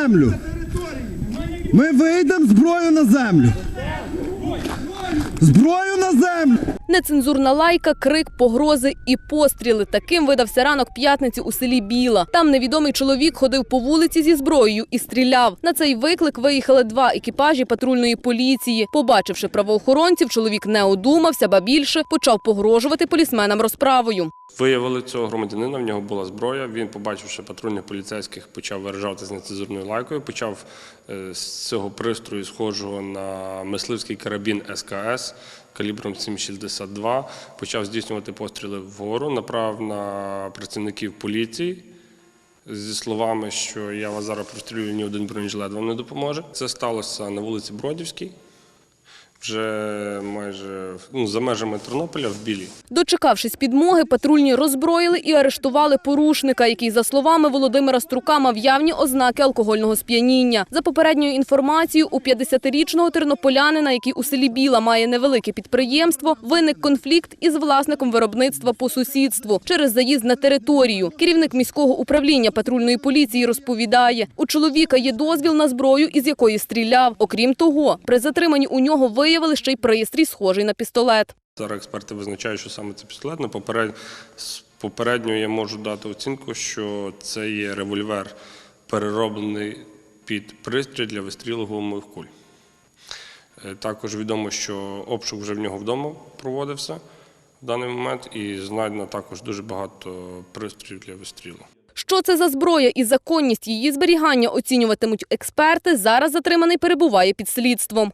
землю. Ми вийдемо зброю на землю. Зброю на землю. Нецензурна лайка, крик, погрози і постріли. Таким видався ранок п'ятниці у селі Біла. Там невідомий чоловік ходив по вулиці зі зброєю і стріляв. На цей виклик виїхали два екіпажі патрульної поліції. Побачивши правоохоронців, чоловік не одумався, ба більше почав погрожувати полісменам розправою. Виявили цього громадянина, в нього була зброя. Він, побачивши патрульних поліцейських, почав виражати з нецензурною лайкою. Почав е, з цього пристрою, схожого на мисливський карабін СКС калібром 7,62, почав здійснювати постріли вгору, направ на працівників поліції. Зі словами, що я вас зараз прострілюю, ні один бронежилет вам не допоможе. Це сталося на вулиці Бродівській, вже майже ну, за межами Тернополя в Білій. Дочекавшись підмоги, патрульні роззброїли і арештували порушника, який, за словами Володимира Струка, мав явні ознаки алкогольного сп'яніння. За попередньою інформацією, у 50-річного тернополянина, який у селі Біла має невелике підприємство, виник конфлікт із власником виробництва по сусідству через заїзд на територію. Керівник міського управління патрульної поліції розповідає, у чоловіка є дозвіл на зброю, із якої стріляв. Окрім того, при затриманні у нього виявили ще й пристрій, схожий на пістолет. Зараз експерти визначають, що саме це пістолет. Поперед... з попередньо я можу дати оцінку, що це є револьвер, перероблений під пристрій для вистрілу гумових куль. Е, Також відомо, що обшук вже в нього вдома проводився в даний момент, і знайдено також дуже багато пристроїв для вистрілу. Що це за зброя і законність її зберігання оцінюватимуть експерти. Зараз затриманий перебуває під слідством.